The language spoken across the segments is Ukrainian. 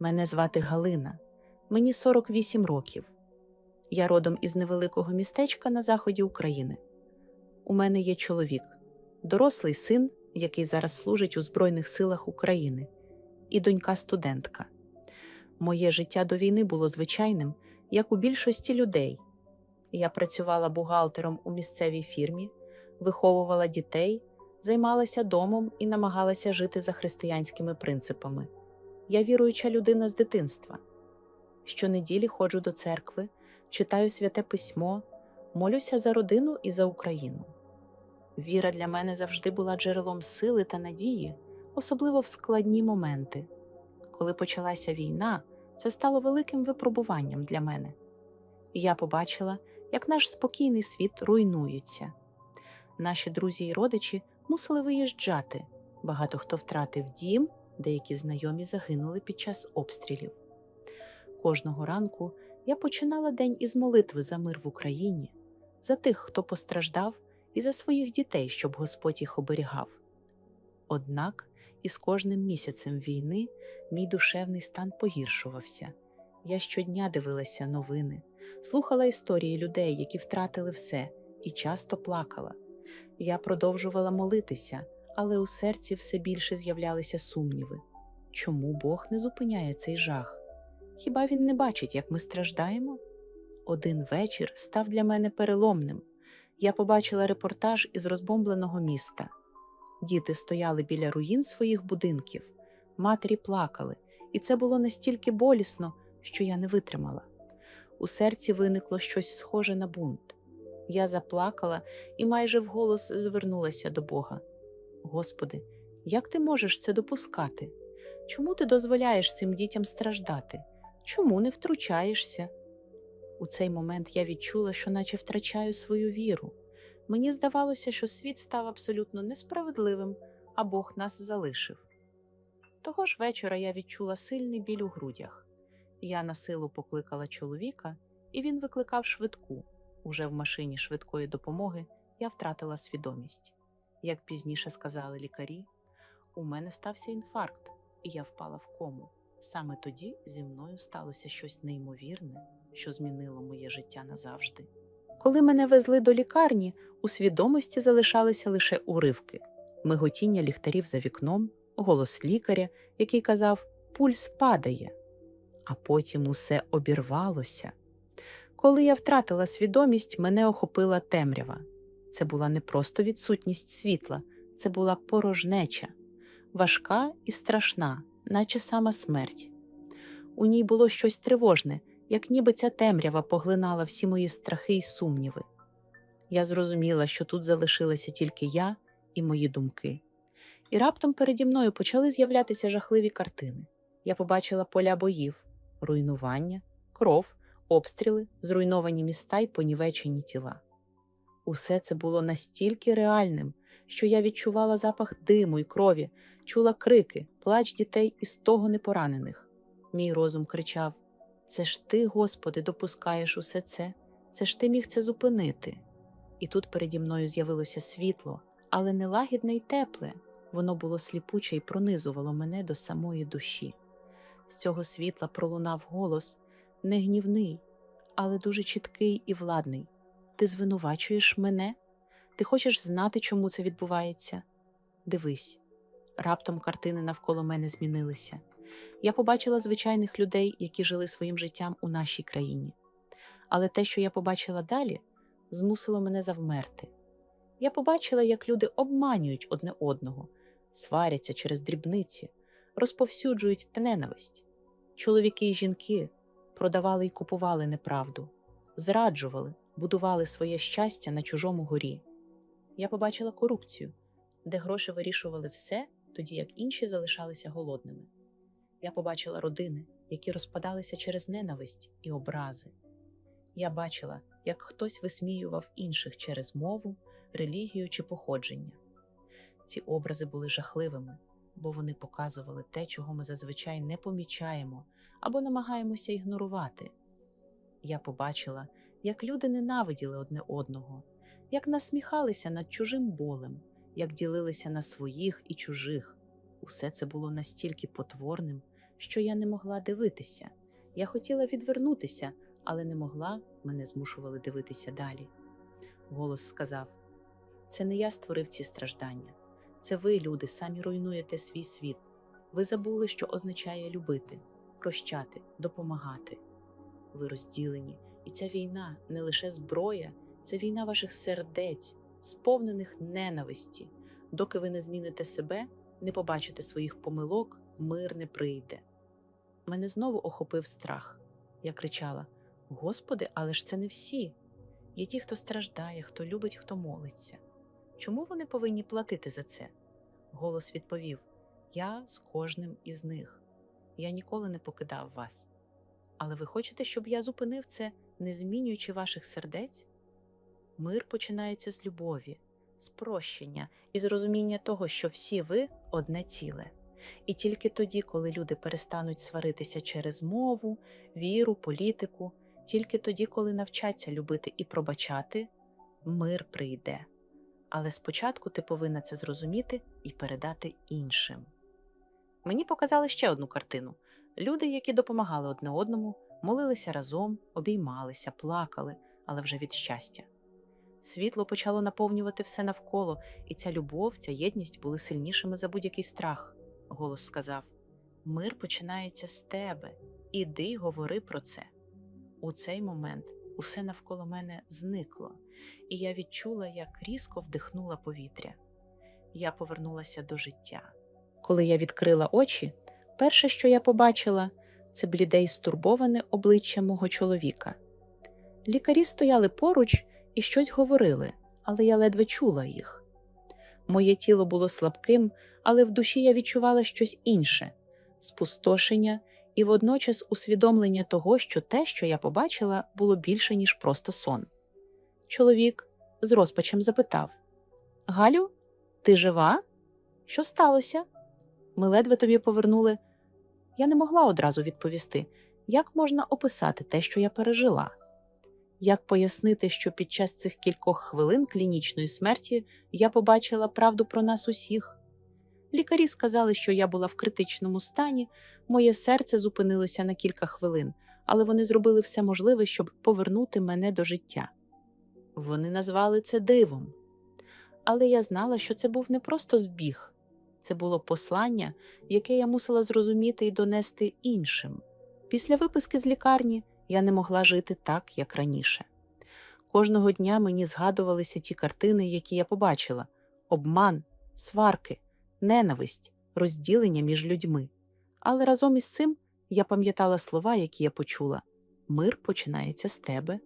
Мене звати Галина, мені 48 років. Я родом із невеликого містечка на заході України. У мене є чоловік, дорослий син, який зараз служить у Збройних силах України, і донька студентка. Моє життя до війни було звичайним, як у більшості людей. Я працювала бухгалтером у місцевій фірмі, виховувала дітей, займалася домом і намагалася жити за християнськими принципами. Я віруюча людина з дитинства. Щонеділі ходжу до церкви, читаю святе письмо, молюся за родину і за Україну. Віра для мене завжди була джерелом сили та надії, особливо в складні моменти. Коли почалася війна, це стало великим випробуванням для мене. Я побачила, як наш спокійний світ руйнується. Наші друзі і родичі мусили виїжджати. Багато хто втратив дім, деякі знайомі загинули під час обстрілів. Кожного ранку я починала день із молитви за мир в Україні, за тих, хто постраждав, і за своїх дітей, щоб Господь їх оберігав. Однак із кожним місяцем війни мій душевний стан погіршувався. Я щодня дивилася новини, слухала історії людей, які втратили все, і часто плакала. Я продовжувала молитися, але у серці все більше з'являлися сумніви. Чому Бог не зупиняє цей жах? Хіба він не бачить, як ми страждаємо? Один вечір став для мене переломним. Я побачила репортаж із розбомбленого міста. Діти стояли біля руїн своїх будинків, матері плакали, і це було настільки болісно, що я не витримала. У серці виникло щось схоже на бунт. Я заплакала і майже вголос звернулася до Бога. Господи, як ти можеш це допускати? Чому ти дозволяєш цим дітям страждати? Чому не втручаєшся? У цей момент я відчула, що наче втрачаю свою віру. Мені здавалося, що світ став абсолютно несправедливим, а Бог нас залишив. Того ж вечора я відчула сильний біль у грудях. Я на силу покликала чоловіка, і він викликав швидку. Уже в машині швидкої допомоги я втратила свідомість. Як пізніше сказали лікарі, у мене стався інфаркт, і я впала в кому. Саме тоді зі мною сталося щось неймовірне, що змінило моє життя назавжди. Коли мене везли до лікарні, у свідомості залишалися лише уривки, миготіння ліхтарів за вікном, голос лікаря, який казав Пульс падає, а потім усе обірвалося. Коли я втратила свідомість, мене охопила темрява. Це була не просто відсутність світла, це була порожнеча, важка і страшна, наче сама смерть. У ній було щось тривожне, як ніби ця темрява поглинала всі мої страхи й сумніви. Я зрозуміла, що тут залишилася тільки я і мої думки. І раптом переді мною почали з'являтися жахливі картини. Я побачила поля боїв, руйнування, кров, обстріли, зруйновані міста й понівечені тіла. Усе це було настільки реальним, що я відчувала запах диму й крові, чула крики, плач дітей і стогони непоранених. Мій розум кричав: Це ж ти, Господи, допускаєш усе це, це ж ти міг це зупинити. І тут переді мною з'явилося світло, але не лагідне й тепле. Воно було сліпуче і пронизувало мене до самої душі. З цього світла пролунав голос не гнівний, але дуже чіткий і владний. Ти звинувачуєш мене? Ти хочеш знати, чому це відбувається? Дивись, раптом картини навколо мене змінилися. Я побачила звичайних людей, які жили своїм життям у нашій країні. Але те, що я побачила далі, змусило мене завмерти. Я побачила, як люди обманюють одне одного, сваряться через дрібниці, розповсюджують ненависть. Чоловіки і жінки продавали і купували неправду, зраджували, будували своє щастя на чужому горі. Я побачила корупцію, де гроші вирішували все, тоді як інші залишалися голодними. Я побачила родини, які розпадалися через ненависть і образи. Я бачила, як хтось висміював інших через мову, релігію чи походження. Ці образи були жахливими, бо вони показували те, чого ми зазвичай не помічаємо або намагаємося ігнорувати. Я побачила, як люди ненавиділи одне одного, як насміхалися над чужим болем, як ділилися на своїх і чужих. Усе це було настільки потворним, що я не могла дивитися. Я хотіла відвернутися, але не могла, мене змушували дивитися далі. Голос сказав: Це не я створив ці страждання, це ви, люди, самі руйнуєте свій світ. Ви забули, що означає любити, прощати, допомагати. Ви розділені, і ця війна не лише зброя, це війна ваших сердець, сповнених ненависті. Доки ви не зміните себе, не побачите своїх помилок, мир не прийде. Мене знову охопив страх. Я кричала: Господи, але ж це не всі. Є ті, хто страждає, хто любить, хто молиться. Чому вони повинні платити за це? Голос відповів: Я з кожним із них. Я ніколи не покидав вас. Але ви хочете, щоб я зупинив це, не змінюючи ваших сердець? Мир починається з любові, з прощення і з розуміння того, що всі ви одне ціле. І тільки тоді, коли люди перестануть сваритися через мову, віру, політику, тільки тоді, коли навчаться любити і пробачати, мир прийде. Але спочатку ти повинна це зрозуміти і передати іншим. Мені показали ще одну картину люди, які допомагали одне одному, молилися разом, обіймалися, плакали, але вже від щастя. Світло почало наповнювати все навколо, і ця любов, ця єдність були сильнішими за будь-який страх. Голос сказав: Мир починається з тебе, іди говори про це. У цей момент усе навколо мене зникло, і я відчула, як різко вдихнула повітря. Я повернулася до життя. Коли я відкрила очі, перше, що я побачила, це бліде й стурбоване обличчя мого чоловіка. Лікарі стояли поруч і щось говорили, але я ледве чула їх. Моє тіло було слабким, але в душі я відчувала щось інше спустошення і водночас усвідомлення того, що те, що я побачила, було більше, ніж просто сон. Чоловік з розпачем запитав: Галю, ти жива? Що сталося? Ми ледве тобі повернули. Я не могла одразу відповісти, як можна описати те, що я пережила. Як пояснити, що під час цих кількох хвилин клінічної смерті я побачила правду про нас усіх? Лікарі сказали, що я була в критичному стані, моє серце зупинилося на кілька хвилин, але вони зробили все можливе, щоб повернути мене до життя. Вони назвали це дивом. Але я знала, що це був не просто збіг, це було послання, яке я мусила зрозуміти і донести іншим. Після виписки з лікарні я не могла жити так, як раніше. Кожного дня мені згадувалися ті картини, які я побачила: обман, сварки, ненависть, розділення між людьми. Але разом із цим я пам'ятала слова, які я почула: мир починається з тебе.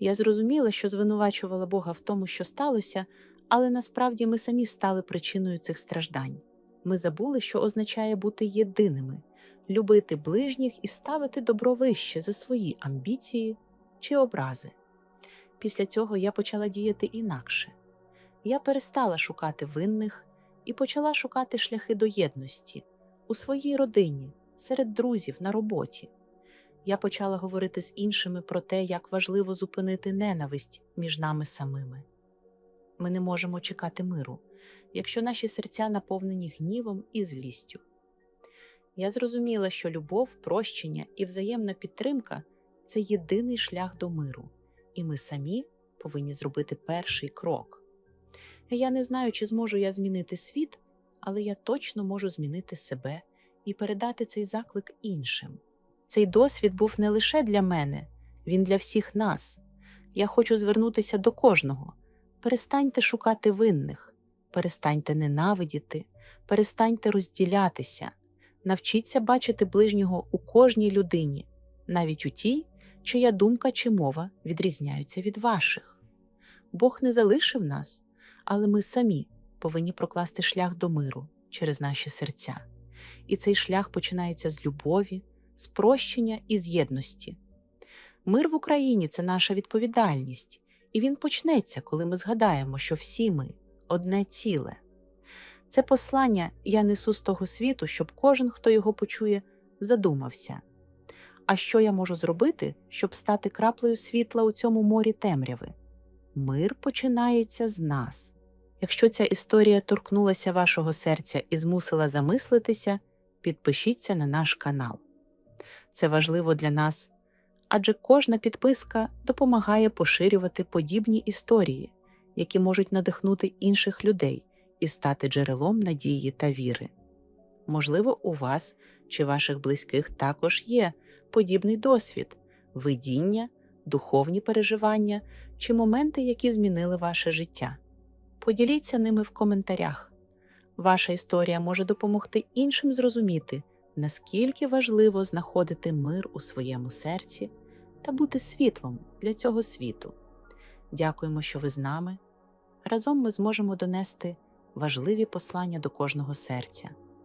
Я зрозуміла, що звинувачувала Бога в тому, що сталося, але насправді ми самі стали причиною цих страждань. Ми забули, що означає бути єдиними, любити ближніх і ставити добро вище за свої амбіції чи образи. Після цього я почала діяти інакше. Я перестала шукати винних і почала шукати шляхи до єдності у своїй родині, серед друзів на роботі. Я почала говорити з іншими про те, як важливо зупинити ненависть між нами самими. Ми не можемо чекати миру, якщо наші серця наповнені гнівом і злістю. Я зрозуміла, що любов, прощення і взаємна підтримка це єдиний шлях до миру, і ми самі повинні зробити перший крок. Я не знаю, чи зможу я змінити світ, але я точно можу змінити себе і передати цей заклик іншим. Цей досвід був не лише для мене, він для всіх нас. Я хочу звернутися до кожного. Перестаньте шукати винних, перестаньте ненавидіти, перестаньте розділятися, навчіться бачити ближнього у кожній людині, навіть у тій, чия думка чи мова відрізняються від ваших. Бог не залишив нас, але ми самі повинні прокласти шлях до миру через наші серця. І цей шлях починається з любові, з прощення і з єдності. Мир в Україні це наша відповідальність, і він почнеться, коли ми згадаємо, що всі ми одне ціле. Це послання я несу з того світу, щоб кожен, хто його почує, задумався. А що я можу зробити, щоб стати краплею світла у цьому морі темряви? Мир починається з нас. Якщо ця історія торкнулася вашого серця і змусила замислитися, підпишіться на наш канал. Це важливо для нас, адже кожна підписка допомагає поширювати подібні історії, які можуть надихнути інших людей і стати джерелом надії та віри. Можливо, у вас чи ваших близьких також є подібний досвід, видіння, духовні переживання чи моменти, які змінили ваше життя. Поділіться ними в коментарях. Ваша історія може допомогти іншим зрозуміти, наскільки важливо знаходити мир у своєму серці та бути світлом для цього світу. Дякуємо, що ви з нами. Разом ми зможемо донести важливі послання до кожного серця.